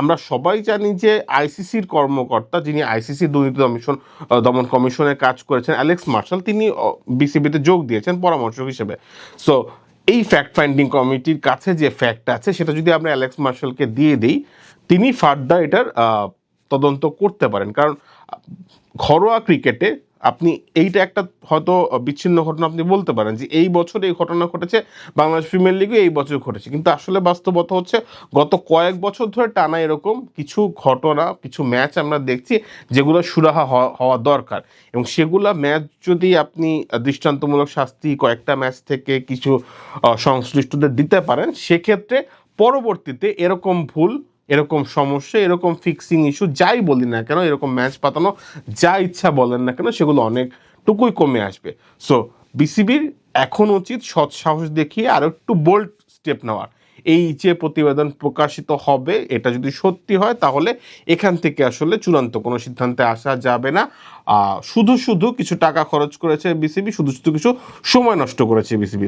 আমরা সবাই জানি যে আইসিসির কর্মকর্তা যিনি আইসিসি দুর্নীতি কমিশন দমন কমিশনে কাজ করেছেন, অ্যালেক্স মার্শাল, তিনি বিসিবিতে যোগ দিয়েছেন পরামর্শক হিসেবে। সো এই ফ্যাক্ট ফাইন্ডিং কমিটির কাছে যে ফ্যাক্ট আছে, সেটা যদি আমরা অ্যালেক্স মার্শালকে দিয়ে দিই, তিনি ফার্দার এটার তদন্ত করতে পারেন। কারণ, ঘরোয়া ক্রিকেটে আপনি এইটা একটা হয়তো বিচ্ছিন্ন ঘটনা আপনি বলতে পারেন যে এই বছর এই ঘটনা ঘটেছে, বাংলাদেশ প্রিমিয়ার লিগে এই বছর ঘটেছে। কিন্তু আসলে বাস্তবতা হচ্ছে গত কয়েক বছর ধরে টানা এরকম কিছু ঘটনা, কিছু ম্যাচ আমরা দেখছি যেগুলো সুরাহা হওয়া- দরকার। এবং সেগুলা ম্যাচ যদি আপনি দৃষ্টান্তমূলক শাস্তি কয়েকটা ম্যাচ থেকে কিছু সংশ্লিষ্টদের দিতে পারেন, সেক্ষেত্রে পরবর্তীতে এরকম ভুল এরকম সমস্যা, এরকম ফিক্সিং ইস্যু যাই বলি না কেন, এরকম ম্যাচ পাতানো, যা ইচ্ছা বলেন না কেন, সেগুলো অনেকটুকুই কমে আসবে। সো বিসিবির এখন উচিত সৎ সাহস দেখিয়ে আরও একটু বোল্ড স্টেপ নেওয়ার। এই যে প্রতিবেদন প্রকাশিত হবে, এটা যদি সত্যি হয়, তাহলে এখান থেকে আসলে চূড়ান্ত কোনো সিদ্ধান্তে আসা যাবে না। শুধু শুধু কিছু টাকা খরচ করেছে বিসিবি শুধু শুধু কিছু সময় নষ্ট করেছে বিসিবি